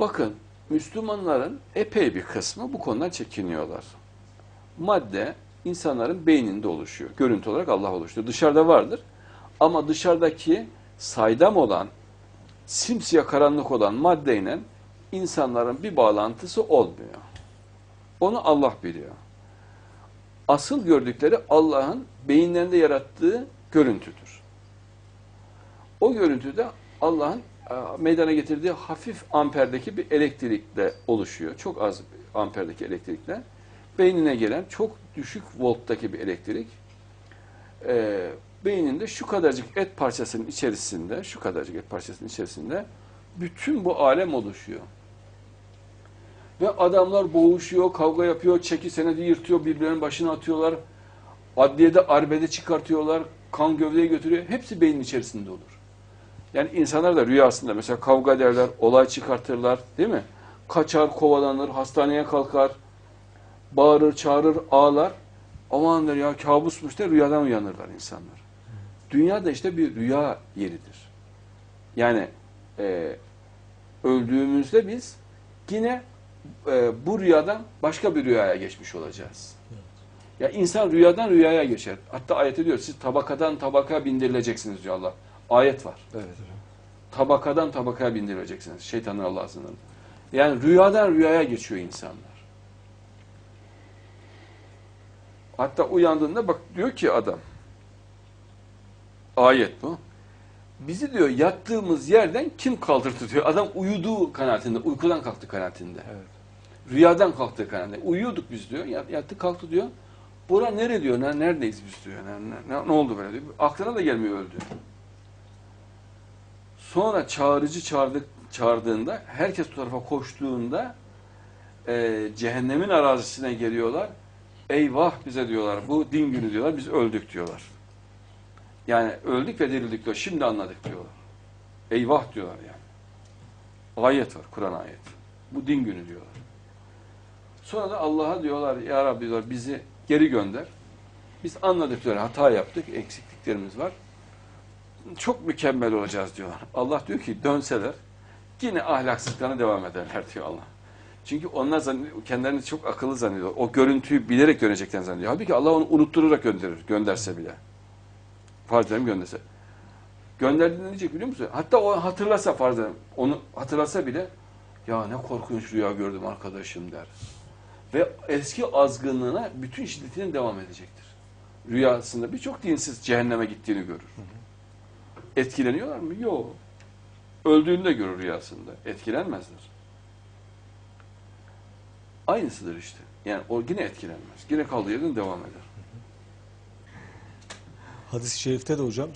Bakın Müslümanların epey bir kısmı bu konudan çekiniyorlar. Madde insanların beyninde oluşuyor. Görüntü olarak Allah oluşturuyor. Dışarıda vardır. Ama dışarıdaki saydam olan, simsiyah karanlık olan maddeyle insanların bir bağlantısı olmuyor. Onu Allah biliyor. Asıl gördükleri Allah'ın beyinlerinde yarattığı görüntüdür. O görüntüde Allah'ın meydana getirdiği hafif amperdeki bir elektrikle oluşuyor. Çok az amperdeki elektrikle. Beynine gelen çok düşük volttaki bir elektrik. E, beyninde şu kadarcık et parçasının içerisinde, şu kadarcık et parçasının içerisinde bütün bu alem oluşuyor. Ve adamlar boğuşuyor, kavga yapıyor, çeki senedi yırtıyor, birbirlerinin başına atıyorlar. Adliyede arbede çıkartıyorlar, kan gövdeye götürüyor. Hepsi beynin içerisinde olur. Yani insanlar da rüyasında mesela kavga ederler, olay çıkartırlar değil mi? Kaçar, kovalanır, hastaneye kalkar, bağırır, çağırır, ağlar. Aman der ya kabusmuş der, rüyadan uyanırlar insanlar. Dünya da işte bir rüya yeridir. Yani e, öldüğümüzde biz yine e, bu rüyadan başka bir rüyaya geçmiş olacağız. Ya insan rüyadan rüyaya geçer. Hatta ayette diyor siz tabakadan tabaka bindirileceksiniz diyor Allah. Ayet var. Evet. Tabakadan tabakaya bindirileceksiniz. Şeytanın Allah'sının. Yani rüyadan rüyaya geçiyor insanlar. Hatta uyandığında bak diyor ki adam ayet bu. Bizi diyor yattığımız yerden kim kaldırdı diyor. Adam uyuduğu kanaatinde, uykudan kalktı kanaatinde. Evet. Rüyadan kalktığı kanaatinde. Uyuyorduk biz diyor. Yat- Yattı kalktı diyor. Bura nere diyor? Ne- Neredeyiz biz diyor. Ne, ne, ne oldu böyle diyor. Aklına da gelmiyor öldü. Sonra çağırıcı çağırdık, çağırdığında, herkes bu tarafa koştuğunda e, cehennemin arazisine geliyorlar. Eyvah bize diyorlar, bu din günü diyorlar, biz öldük diyorlar. Yani öldük ve dirildik diyor, şimdi anladık diyorlar. Eyvah diyorlar yani. Ayet var, Kur'an ayeti. Bu din günü diyorlar. Sonra da Allah'a diyorlar, Ya Rabbi diyorlar, bizi geri gönder. Biz anladık diyorlar, hata yaptık, eksikliklerimiz var çok mükemmel olacağız diyorlar. Allah diyor ki dönseler yine ahlaksızlıklarına devam ederler diyor Allah. Çünkü onlar kendilerini çok akıllı zannediyor. O görüntüyü bilerek dönecekten zannediyor. Halbuki Allah onu unutturarak gönderir, gönderse bile. Farz edelim gönderse. Gönderdiğinde diyecek biliyor musun? Hatta o hatırlasa farz edelim, onu hatırlasa bile ya ne korkunç rüya gördüm arkadaşım der. Ve eski azgınlığına bütün şiddetinin devam edecektir. Rüyasında birçok dinsiz cehenneme gittiğini görür. Etkileniyorlar mı? Yok. Öldüğünü de görür rüyasında. Etkilenmezler. Aynısıdır işte. Yani o yine etkilenmez. Yine kaldığı yerden devam eder. Hadis-i şerifte de hocam e,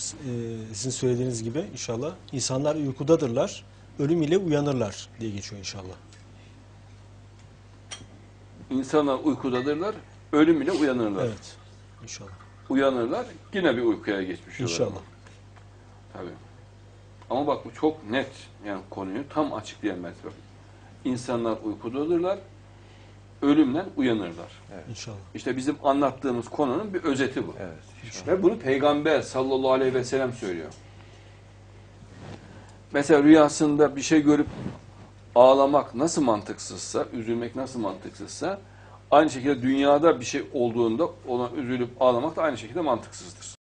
sizin söylediğiniz gibi inşallah insanlar uykudadırlar, ölüm ile uyanırlar diye geçiyor inşallah. İnsanlar uykudadırlar, ölüm ile uyanırlar. Evet. İnşallah. Uyanırlar, yine bir uykuya geçmiş olurlar. İnşallah. Tabii. Ama bak bu çok net yani konuyu tam açıklayan metot. İnsanlar uykudadırlar, ölümden uyanırlar. İnşallah. İşte bizim anlattığımız konunun bir özeti bu. Evet. Ve bunu Peygamber sallallahu aleyhi ve sellem söylüyor. Mesela rüyasında bir şey görüp ağlamak nasıl mantıksızsa, üzülmek nasıl mantıksızsa, aynı şekilde dünyada bir şey olduğunda ona üzülüp ağlamak da aynı şekilde mantıksızdır.